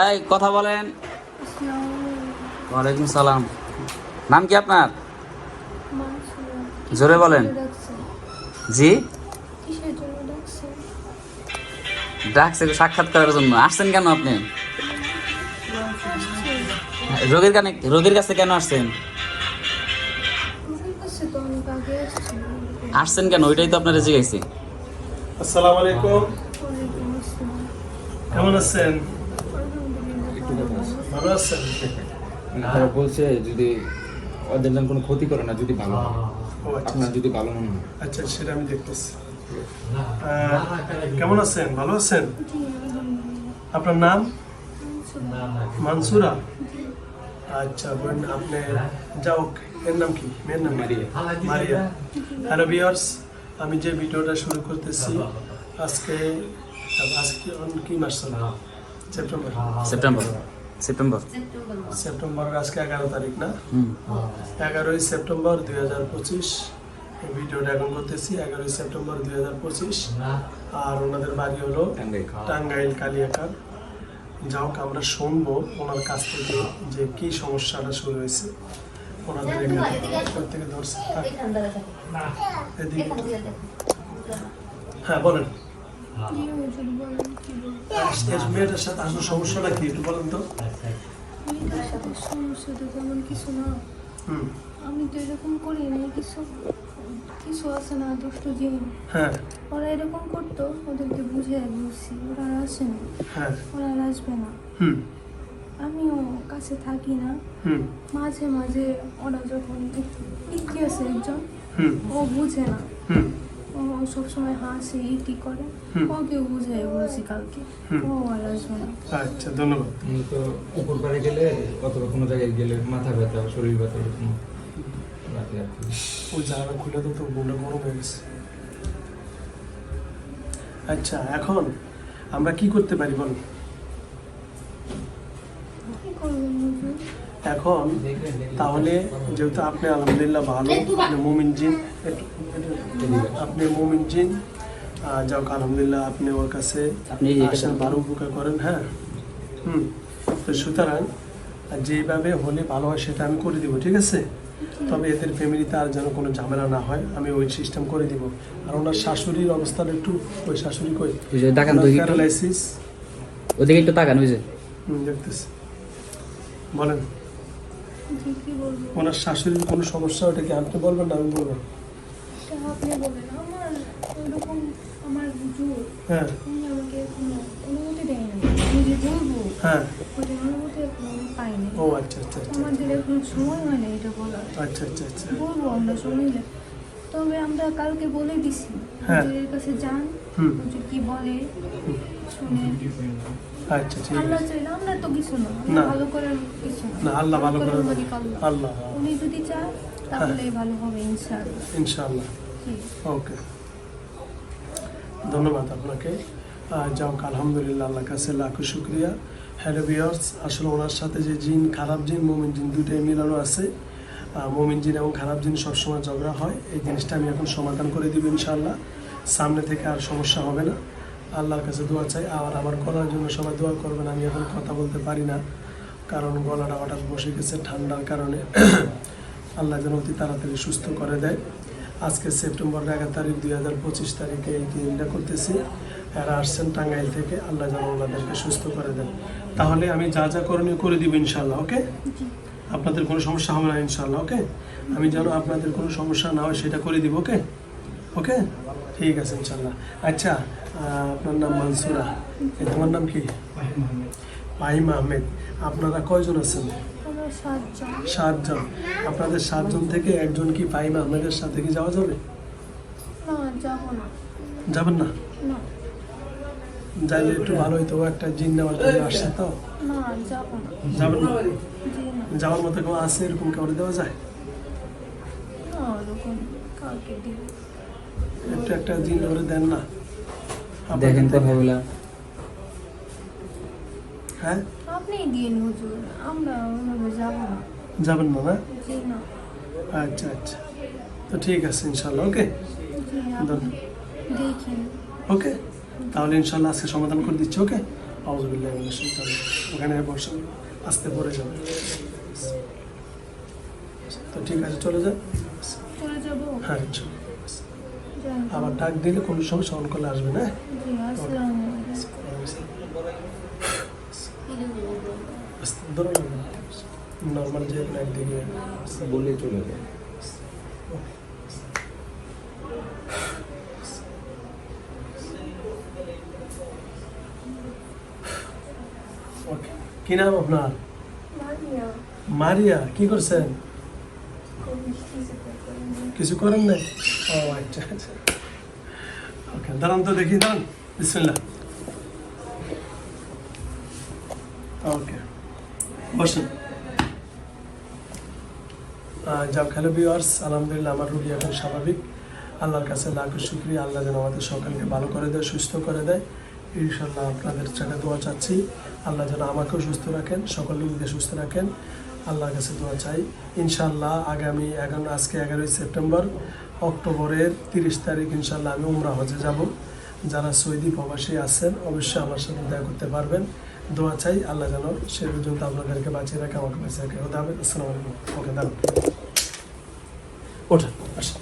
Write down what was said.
এই কথা বলেন। ওয়ালাইকুম সালাম। নাম কি আপনার? জোরে বলেন। জি? ডাকছে সাক্ষাৎ করার জন্য। আসছেন কেন আপনি? রোগীর কানে রোগীর কাছে কেন আসছেন? আসছেন কেন? ওইটাই তো আপনার জিজ্ঞাসি আসসালামু আলাইকুম। কেমন আছেন? ভালো আছেন? তারা বলছে যদি ওদের যেন কোনো ক্ষতি করে না যদি ভালো আচ্ছা আপনার যদি ভালো মনে হয়। আচ্ছা সেটা আমি দেখতেছি। কেমন আছেন? ভালো আছেন? আপনার নাম? মানসুরা। আচ্ছা বোন আপনি যাও এর নাম কি? মেয়ের নাম মারিয়া। মারিয়া। হ্যালো ভিউয়ার্স আমি যে ভিডিওটা শুরু করতেছি আজকে আজকে কি মাস চলে? সেপ্টেম্বর। সেপ্টেম্বর। সেপ্টেম্বর। সেপ্টেম্বরের আজকে এগারো তারিখ না? এগারোই সেপ্টেম্বর দুই হাজার পঁচিশ ভিডিওটা এখন করতেছি এগারোই সেপ্টেম্বর দুই হাজার পঁচিশ। আর ওনাদের বাড়ি হলো টাঙ্গাইল। টাঙ্গাইল কালিয়াকার। যাও আমরা শুনব ওনার কাছ থেকে যে কি সমস্যাটা শুরু হয়েছে। ওনাদের এখানে থেকে ধরছে। হ্যাঁ, হ্যাঁ। বলেন মেয়েটার সাথে আসলে সমস্যাটা কি একটু বলেন তো। সমস্যাটা তেমন কিছু না। হুম। আমি তো এরকম করি না কিছু কিছু আছে না দুষ্ট জিন। হ্যাঁ। ওরা এরকম করতো ওদেরকে বুঝে বলছি ওরা আর আসে না। হ্যাঁ। ওরা আর আসবে না। হুম। আমিও কাছে থাকি না মাঝে মাঝে ওরা যখন ইতি আছে একজন ও বুঝে না। ও সবসময় হাসে ইতি করে। ওকে বুঝে বলছি কালকে। ও আর আসবে না। আচ্ছা ধন্যবাদ। তো উপর পাড়ে গেলে অথবা কোনো জায়গায় গেলে মাথা ব্যথা শরীর ব্যথা এরকম। ওই জায়গাটা খুলে তো তোর বোনটা গরম হয়ে গেছে। আচ্ছা এখন আমরা কি করতে পারি বল? এখন তাহলে যেহেতু আপনি আলহামদুলিল্লাহ ভালো মোমিন জিন আপনি মোমিন জিন যাক আলহামদুলিল্লাহ আপনি ওর কাছে আসার বারো উপকার করেন হ্যাঁ? হুম তো সুতরাং যেভাবে হলে ভালো হয় সেটা আমি করে দিব ঠিক আছে? তবে এদের ফ্যামিলিতে আর যেন কোনো ঝামেলা না হয় আমি ওই সিস্টেম করে দিব। আর ওনার শাশুড়ির অবস্থাটা একটু ওই শাশুড়ি কই। প্যারালাইসিস। ওদিকে একটু তাকান ওই যে। দেখতেছি। বলেন। ওনার শাশুড়ির কোনো সমস্যা ওটা কি আপনি বলবেন না আমি বলব তা আপনি বলেন। আমার ওরকম আমার জোর হ্যাঁ। হ্যাঁ। ও আচ্ছা আচ্ছা আচ্ছা। আচ্ছা আচ্ছা আচ্ছা। তবে আমরা কালকে বলে দিছি। হ্যাঁ। কাছে যান। হুম। কি বলে? শুনে। আচ্ছা ঠিক আছে। আমরা তো কিছু না না। ভালো করার কিছু না। আল্লাহ ভালো করার আল্লাহ। আল্লাহ। উনি যদি চান তাহলে ভালো হবে ইনশাআল্লাহ। ইনশাআল্লাহ। ওকে। ধন্যবাদ আপনাকে। যাক আলহামদুলিল্লাহ আল্লাহ কাছে লাখো শুক্রিয়া। হ্যালো বিয়ার্স আসলে ওনার সাথে যে জিন খারাপ জিন মোমিন জিন দুইটাই মিলানো আছে। মোমিন জিন এবং খারাপ জিন সবসময় ঝগড়া হয়। এই জিনিসটা আমি এখন সমাধান করে দিব ইনশাআল্লাহ। সামনে থেকে আর সমস্যা হবে না। আল্লাহর কাছে দোয়া চাই। আর আমার গলার জন্য সবাই দোয়া করবেন আমি এখন কথা বলতে পারি না। কারণ গলাটা হঠাৎ বসে গেছে ঠান্ডার কারণে। আল্লাহ যেন অতি তাড়াতাড়ি সুস্থ করে দেয়। আজকে সেপ্টেম্বর এগারো তারিখ দুই হাজার পঁচিশ তারিখে এই দিনটা করতেছি। এরা আসছেন টাঙ্গাইল থেকে। আল্লাহ যেন ওনাদেরকে সুস্থ করে দেন। তাহলে আমি যা যা করণীয় করে দিব ইনশাল্লাহ ওকে? আপনাদের কোনো সমস্যা হবে না ইনশাল্লাহ ওকে? আমি যেন আপনাদের কোনো সমস্যা না হয় সেটা করে দিব ওকে? ওকে ঠিক আছে ইনশাল্লাহ আচ্ছা আপনার নাম মানসুরা। তোমার নাম কি? ফাহিম আহমেদ আপনারা কয়জন আছেন? সাতজন। আপনাদের সাতজন থেকে একজন কি ফাহিম আহমেদের সাথে কি যাওয়া যাবে? যাবেন না? যাইলে একটু ভালো হইতো একটা জিন নেওয়ার জন্য আসছে তো। যাবেন না? যাওয়ার মতো কেউ আছে এরকম কাউরে দেওয়া যায়? একটু একটা জিন করে দেন না। দেখেন হ্যাঁ? আপনি দিন হুজুর আমরা যাব না। যাবেন না না? জি না। আচ্ছা আচ্ছা। তো ঠিক আছে ইনশাল্লাহ ওকে? দেখেন। ওকে? তাহলে ইনশাল্লাহ আজকে সমাধান করে দিচ্ছি ওকে? আউজবিল্লাহ ওখানে বসে আসতে পড়ে যাবে। তো ঠিক আছে চলে যা চলে যাব? হ্যাঁ চলো যান। আবার ডাক দিলে কোনো সময় স্মরণ করলে আসবে না? নর্মাল যে একদিকে বললেই চলে যায়। ওকে কি নাম আপনার? মারিয়া কি করছেন খুব মিষ্টি সাথে করেন কিছু করেন নাই? ও আচ্ছা আচ্ছা। ওকে, দাঁড়ান তো দেখি, দাঁড়ান। বিসমিল্লাহ। ওকে যাও খেলো ভিউয়ার্স আলহামদুলিল্লাহ, আমার রুগী এখন স্বাভাবিক। আল্লাহর কাছে লাখ শুক্রিয়া। আল্লাহ যেন আমাদের সকলকে ভালো করে দেয়, সুস্থ করে দেয়। ইনশাল্লাহ আপনাদের চাকা দোয়া চাচ্ছি। আল্লাহ যেন আমাকেও সুস্থ রাখেন সকল রুগীকে সুস্থ রাখেন। আল্লাহর কাছে দোয়া চাই। ইনশাল্লাহ আগামী এগারো আজকে এগারোই সেপ্টেম্বর, অক্টোবরের তিরিশ তারিখ ইনশাল্লাহ আমি উমরা হজে যাব। যারা সৌদি প্রবাসী আছেন, অবশ্যই আমার সাথে দেখা করতে পারবেন। দোয়া চাই আল্লাহ যেন সে পর্যন্ত আপনাদেরকে বাঁচিয়ে রাখে, আমাকে বাঁচিয়ে রাখে। ওদা হবে আসসালামু আলাইকুম। ওকে, দাঁড়ান। ওঠা আসেন।